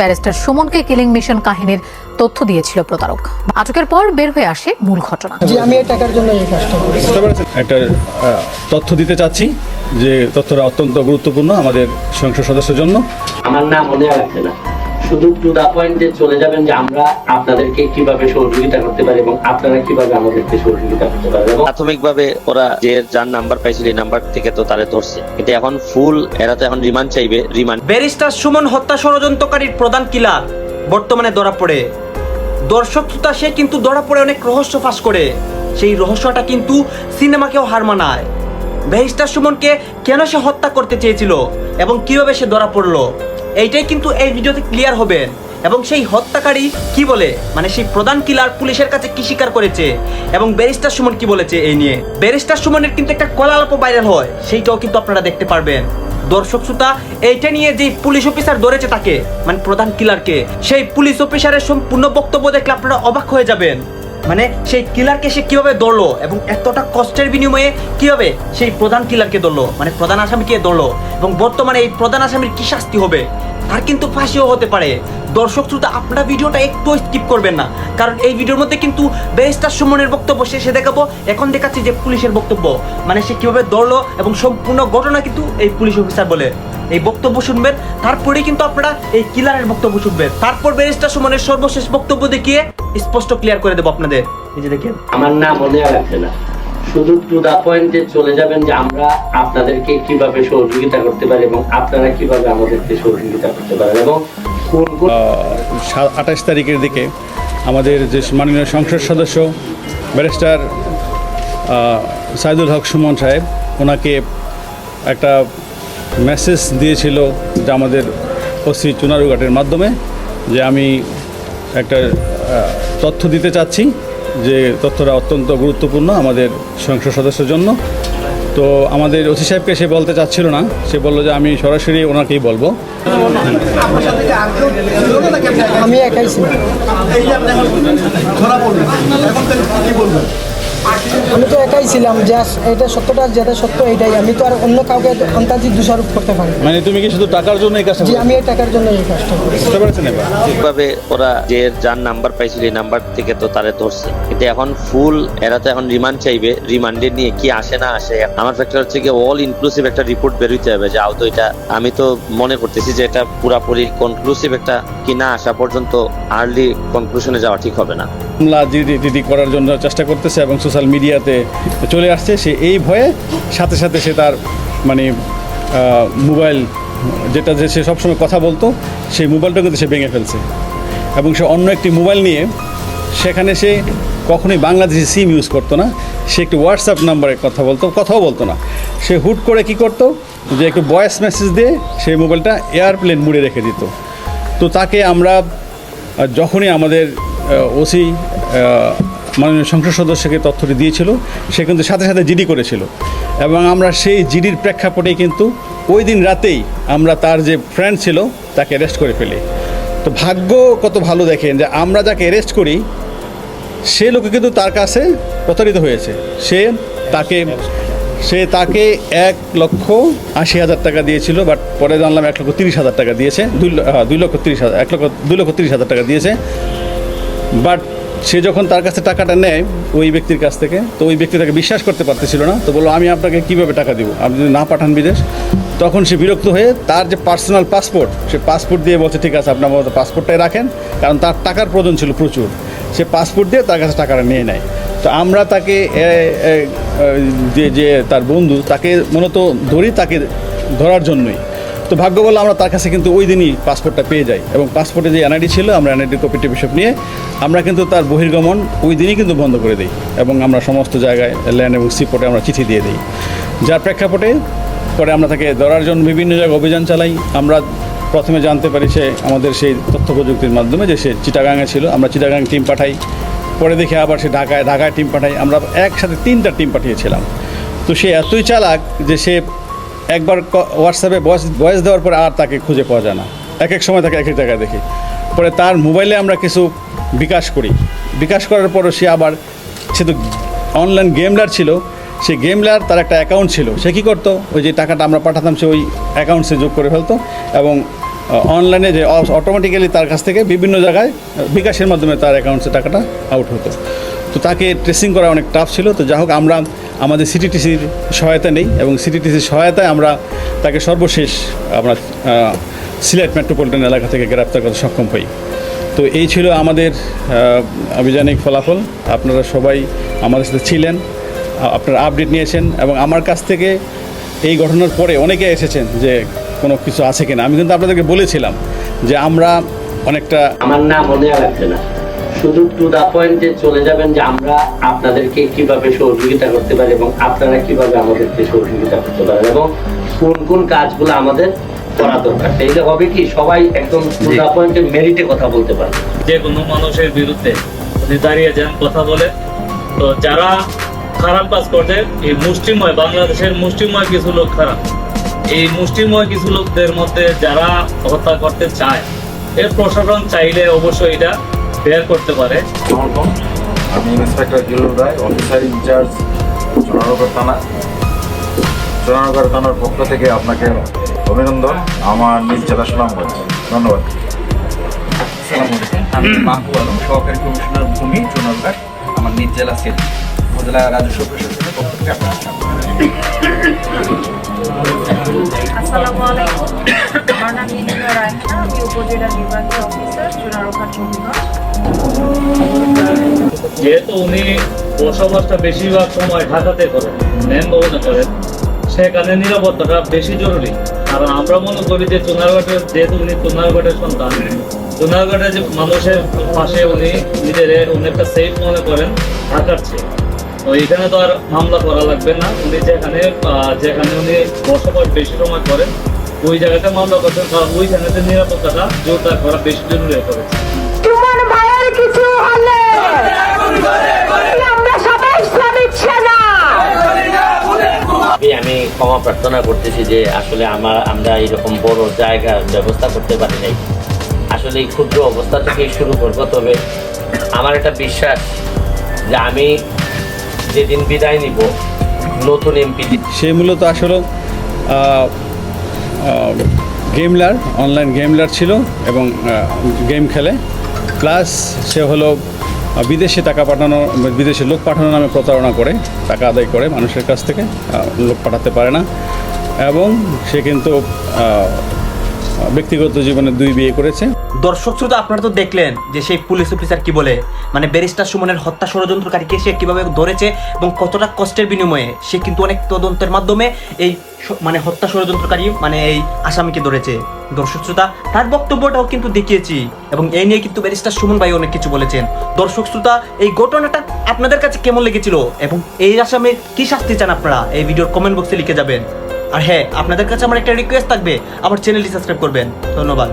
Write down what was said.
Barrister সুমনকে killing mission কাহিনীর তথ্য দিয়েছিল প্রতারক। আটকের পর বের হয়ে আসে মূল ঘটনা। জি আমি এই টাকার জন্য এই কাজটা করেছি একটা তথ্য দিতে চাচ্ছি যে তথ্যটা অত্যন্ত গুরুত্বপূর্ণ আমাদের সংসদ সদস্যের জন্য। আমার নাম মনে রাখছে না। শুধু টু দা পয়েন্টে চলে যাবেন যে আমরা আপনাদেরকে কীভাবে সহযোগিতা করতে পারি এবং আপনারা কীভাবে আমাদেরকে সহযোগিতা করতে পারেন প্রাথমিকভাবে ওরা যে যার নাম্বার পাইছিল এই নাম্বার থেকে তো তারে ধরছে। কিন্তু এখন ফুল এরা তো এখন রিমান্ড চাইবে রিমান্ড ব্যারিস্টার সুমন হত্যা ষড়যন্ত্রকারীর প্রধান কিলা বর্তমানে ধরা পড়ে। দর্শক শ্রোতা সে কিন্তু ধরা পড়ে অনেক রহস্য ফাঁস করে। সেই রহস্যটা কিন্তু সিনেমাকেও হার মানায়। ব্যারিস্টার সুমনকে কেন সে হত্যা করতে চেয়েছিল এবং কীভাবে সে ধরা পড়ল, এইটাই কিন্তু এই ভিডিওতে ক্লিয়ার হবেন এবং সেই হত্যাকারী কি বলে? মানে সেই প্রধান কিলার পুলিশের কাছে কি স্বীকার করেছে? এবং ব্যারিস্টার সুমন কি বলেছে এই নিয়ে? ব্যারিস্টার সুমনের কিন্তু একটা কলালাপও ভাইরাল হয়, সেইটাও কিন্তু আপনারা দেখতে পারবেন। দর্শক শ্রোতা, এইটা নিয়ে যে পুলিশ অফিসার ধরেছে তাকে মানে প্রধান কিলারকে সেই পুলিশ অফিসারের সম্পূর্ণ বক্তব্য দেখলে আপনারা অবাক হয়ে যাবেন। মানে সেই কিলারকে সে কীভাবে ধরলো এবং এতটা কষ্টের বিনিময়ে কীভাবে সেই প্রধান কিলারকে ধরলো? মানে প্রধান আসামিকে ধরলো? এবং বর্তমানে এই প্রধান আসামির কি শাস্তি হবে? তার কিন্তু ফাঁসিও হতে পারে। দর্শক শ্রোতা, আপনারা ভিডিওটা একটু স্কিপ করবেন না। কারণ এই ভিডিওর মধ্যে কিন্তু ব্যারিস্টার সুমনের বক্তব্য শেষে দেখাবো। এখন দেখাচ্ছি যে পুলিশের বক্তব্য। মানে সে কীভাবে ধরলো এবং সম্পূর্ণ ঘটনা কিন্তু এই পুলিশ অফিসার বলে। এই বক্তব্য শুনবেন। তারপরেই কিন্তু আপনারা এই কিলারের বক্তব্য শুনবেন। তারপর ব্যারিস্টার সুমনের সর্বশেষ বক্তব্য দেখিয়ে স্পষ্ট ক্লিয়ার করে দেবো আপনাদের। এই যে দেখেন। আমার নাম মনে রাখছে না। শুধু টু দা পয়েন্টে চলে যাবেন যে আমরা আপনাদেরকে কীভাবে সহযোগিতা করতে পারি এবং আপনারা কীভাবে আমাদেরকে সহযোগিতা করতে পারেন এবং কোন কোন আঠাশ তারিখের দিকে আমাদের যে মাননীয় সংসদ সদস্য ব্যারিস্টার আহ, সাইদুল হক সুমন সাহেব ওনাকে একটা মেসেজ দিয়েছিল যে আমাদের ওসি চুনারুঘাটের মাধ্যমে যে আমি একটা তথ্য দিতে চাচ্ছি যে তথ্যটা অত্যন্ত গুরুত্বপূর্ণ আমাদের সংসদ সদস্যের জন্য। তো আমাদের ওসি সাহেবকে সে বলতে চাচ্ছিল না। সে বলল যে আমি সরাসরি ওনাকেই বলব। আমি একাই ছিলাম। আমি তো একাই ছিলাম যে এটা সত্যটা যেটা সত্য এটাই আমি তো আর অন্য কাউকে আন্তাজি দোষারোপ করতে পারি মানে তুমি কি শুধু টাকার জন্য এই কাজটা জি আমি এই টাকার জন্য এই কাজটা করেছি বুঝতে পেরেছেন এবার? ঠিকভাবে ওরা যে যার নাম্বার পাইছিল এই নাম্বার থেকে তো তারে ধরছে। কিন্তু এখন ফুল এরা তো এখন রিমান্ড চাইবে। রিমান্ডে নিয়ে কি আসে না আসে আমার ফ্যাক্টর হচ্ছে কি অল ইনক্লুসিভ একটা রিপোর্ট বেরোতে হবে যে আও তো এটা আমি তো মনে করতেছি যে এটা পুরাপুরি কনক্লুসিভ একটা কি না আসা পর্যন্ত আর্লি কনক্লুশনে যাওয়া ঠিক হবে না। মামলা জিডি করার জন্য চেষ্টা করতেছে এবং সোশ্যাল মিডিয়াতে চলে আসছে। সে এই ভয়ে সাথে সাথে সে তার মানে মোবাইল, যেটা যে সে সবসময় কথা বলতো, সেই মোবাইলটা কিন্তু সে ভেঙে ফেলছে। এবং সে অন্য একটি মোবাইল নিয়ে সেখানে সে কখনোই বাংলাদেশি সিম ইউজ করতো না, সে একটি হোয়াটসঅ্যাপ নাম্বারে কথা বলতো, কথাও বলতো না। সে হুট করে কি করতো, যে একটু ভয়েস মেসেজ দিয়ে সেই মোবাইলটা এয়ারপ্লেন মুড়ে রেখে দিত। তো তাকে আমরা যখনই আমাদের ওসি মাননীয় সংসদ সদস্যকে তথ্যটি দিয়েছিল, সে কিন্তু সাথে সাথে জিডি করেছিল। এবং আমরা সেই জিডির প্রেক্ষাপটেই কিন্তু ওই দিন রাতেই আমরা তার যে ফ্রেন্ড ছিল, তাকে অ্যারেস্ট করে ফেলি। তো ভাগ্য কত ভালো দেখেন যে আমরা যাকে অ্যারেস্ট করি, সে লোকে কিন্তু তার কাছে প্রতারিত হয়েছে। সে তাকে সে তাকে এক লক্ষ আশি হাজার টাকা দিয়েছিল বাট পরে জানলাম এক লক্ষ তিরিশ হাজার টাকা দিয়েছে, দুই দুই লক্ষ তিরিশ হাজার, এক লক্ষ, দুই লক্ষ তিরিশ হাজার টাকা দিয়েছে। বাট সে যখন তার কাছে টাকাটা নেয়, ওই ব্যক্তির কাছ থেকে, তো ওই ব্যক্তি তাকে বিশ্বাস করতে পারতেছিল না, তো বলল, আমি আপনাকে কীভাবে টাকা দিব? আপনি যদি না পাঠান বিদেশ? তখন সে বিরক্ত হয়ে তার যে পার্সোনাল পাসপোর্ট, সে পাসপোর্ট দিয়ে বলছে, ঠিক আছে আপনার মতো পাসপোর্টটাই রাখেন। কারণ তার টাকার প্রয়োজন ছিল প্রচুর। সে পাসপোর্ট দিয়ে তার কাছে টাকাটা নিয়ে নেয়। তো আমরা তাকে যে যে তার বন্ধু, তাকে মূলত ধরি তাকে ধরার জন্যই। তো ভাগ্য বলে আমরা তার কাছে কিন্তু ওই দিনই পাসপোর্টটা পেয়ে যাই। এবং পাসপোর্টে যে এনআইডি ছিল, আমরা এনআইডি কপি টিপিসব নিয়ে, আমরা কিন্তু তার বহির্গমন ওই দিনই কিন্তু বন্ধ করে দিই এবং আমরা সমস্ত জায়গায় ল্যান্ড এবং সিপোর্টে আমরা চিঠি দিয়ে দিই। যার প্রেক্ষাপটে পরে আমরা তাকে ধরার জন্য বিভিন্ন জায়গায় অভিযান চালাই। আমরা প্রথমে জানতে পারি সে আমাদের সেই তথ্য প্রযুক্তির মাধ্যমে যে সে চিটাগাঙে ছিল। আমরা চিটাগাং টিম পাঠাই। পরে দেখে আবার সে ঢাকায় ঢাকায় টিম পাঠাই। আমরা একসাথে তিনটা টিম পাঠিয়েছিলাম। তো সে এতই চালাক যে সে একবার হোয়াটসঅ্যাপে ভয়েস ভয়েস দেওয়ার পর আর তাকে খুঁজে পাওয়া যায় না। এক এক সময় তাকে এক এক জায়গায় দেখি। পরে তার মোবাইলে আমরা কিছু বিকাশ করি। বিকাশ করার পরও সে আবার, সে তো অনলাইন গেমলার ছিল। সে গেমলার তার একটা অ্যাকাউন্ট ছিল। সে কী করতো? ওই যে টাকাটা আমরা পাঠাতাম, সে ওই অ্যাকাউন্টসে যোগ করে ফেলতো। এবং অনলাইনে যে অটোমেটিক্যালি তার কাছ থেকে বিভিন্ন জায়গায় বিকাশের মাধ্যমে তার অ্যাকাউন্টসে টাকাটা আউট হতো। তো তাকে ট্রেসিং করা অনেক টাফ ছিল। তো যা হোক আমরা, আমাদের সিটিটিসির সহায়তা নেই এবং সিটিটিসির সহায়তায় আমরা তাকে সর্বশেষ আমরা সিলেট মেট্রোপলিটন এলাকা থেকে গ্রেপ্তার করতে সক্ষম হই। তো এই ছিল আমাদের অভিযানিক ফলাফল। আপনারা সবাই আমাদের সাথে ছিলেন আপনারা আপডেট নিয়েছেন এবং আমার কাছ থেকে এই ঘটনার পরে অনেকে এসেছেন যে কোনো কিছু আছে কিনা। আমি কিন্তু আপনাদেরকে বলেছিলাম যে আমরা অনেকটা আমার নাম মনে রাখবে না। শুধু টু দা পয়েন্টে চলে যাবেন যে আমরা আপনাদেরকে কীভাবে সহযোগিতা করতে পারি এবং আপনারা কীভাবে আমাদেরকে সহযোগিতা করতে পারেন এবং কোন কোন কাজগুলো আমাদের করা দরকার। তাইলে হবে কি সবাই একদম টু দা পয়েন্টে মেরিটে কথা বলতে পারবে। যে কোনো মানুষের বিরুদ্ধে উনি দাঁড়িয়ে যান কথা বলে। তো যারা খারাপ কাজ করছে এই মুষ্টিময় বাংলাদেশের মুষ্টিময় কিছু লোক খারাপ। এই মুষ্টিময় কিছু লোকদের মধ্যে যারা হত্যা করতে চায় এর প্রশাসন চাইলে অবশ্যই এটা বের করতে পারে। আমি inspector Jilur Roy officer in charge Sonargarh থানা। সোনারগড় থানার পক্ষ থেকে আপনাকে অভিনন্দন। আমার নিজ জেলা সুনামগঞ্জ। ধন্যবাদ। আমি মাহবুব আলম সহকারী কমিশনার ভূমি আমার নিজ জেলা সেল উপজেলা রাজস্ব প্রশাসনের পক্ষ থেকে আপনার আসসালামু আলাইকুম। যেহেতু উনি বসবাসটা বেশিরভাগ সময় ঢাকাতে করেন মেন ভবনে করেন সেখানে নিরাপত্তাটা বেশি জরুরি। আর আমরা মনে করি যে চুনারঘাটের, যেহেতু উনি চুনারঘাটের সন্তান, চুনারঘাটের যে মানুষের পাশে উনি নিজের অনেকটা সেফ মনে করেন ঢাকার চেয়ে। তো এখানে তো আর মামলা করা লাগবে না। উনি যেখানে যেখানে উনি বসবাস বেশি সময় করেন ওই জায়গাটা মামলা করছেন কারণ ওই জায়গাতে নিরাপত্তাটা জোরদার করা বেশি জরুরি হয়ে পড়েছে। কিছু হলে আমরা সবাই ইসলামিক সেনা। আমি ক্ষমা প্রার্থনা করতেছি যে আসলে আমার আমরা এরকম বড় জায়গা ব্যবস্থা করতে পারি নাই। আসলে এই ক্ষুদ্র অবস্থা থেকেই শুরু করব তবে আমার একটা বিশ্বাস যে আমি যেদিন বিদায় নিব নতুন এমপি সে মূলত আসলে গেমলার অনলাইন গেমলার ছিল এবং গেম খেলে। প্লাস সে হলো বিদেশে টাকা পাঠানো, বিদেশে লোক পাঠানো নামে প্রতারণা করে, টাকা আদায় করে মানুষের কাছ থেকে লোক পাঠাতে পারে না। এবং সে কিন্তু ব্যক্তিগত জীবনে দুই বিয়ে করেছে। দর্শক শ্রোতা, আপনারা তো দেখলেন যে সেই পুলিশ অফিসার কি বলে। মানে ব্যারিস্টার সুমনের হত্যা ষড়যন্ত্রকারীকে সে কীভাবে ধরেছে এবং কতটা কষ্টের বিনিময়ে সে কিন্তু অনেক তদন্তের মাধ্যমে এই মানে হত্যা ষড়যন্ত্রকারী মানে এই আসামিকে ধরেছে। দর্শক শ্রোতা, তার বক্তব্যটাও কিন্তু দেখিয়েছি এবং এই নিয়ে কিন্তু ব্যারিস্টার সুমন ভাই অনেক কিছু বলেছেন। দর্শক শ্রোতা, এই ঘটনাটা আপনাদের কাছে কেমন লেগেছিল এবং এই আসামির কি শাস্তি চান আপনারা? এই ভিডিওর কমেন্ট বক্সে লিখে যাবেন। আর হ্যাঁ আপনাদের কাছে আমার একটা রিকোয়েস্ট থাকবে। আমার চ্যানেলটি সাবস্ক্রাইব করবেন। ধন্যবাদ।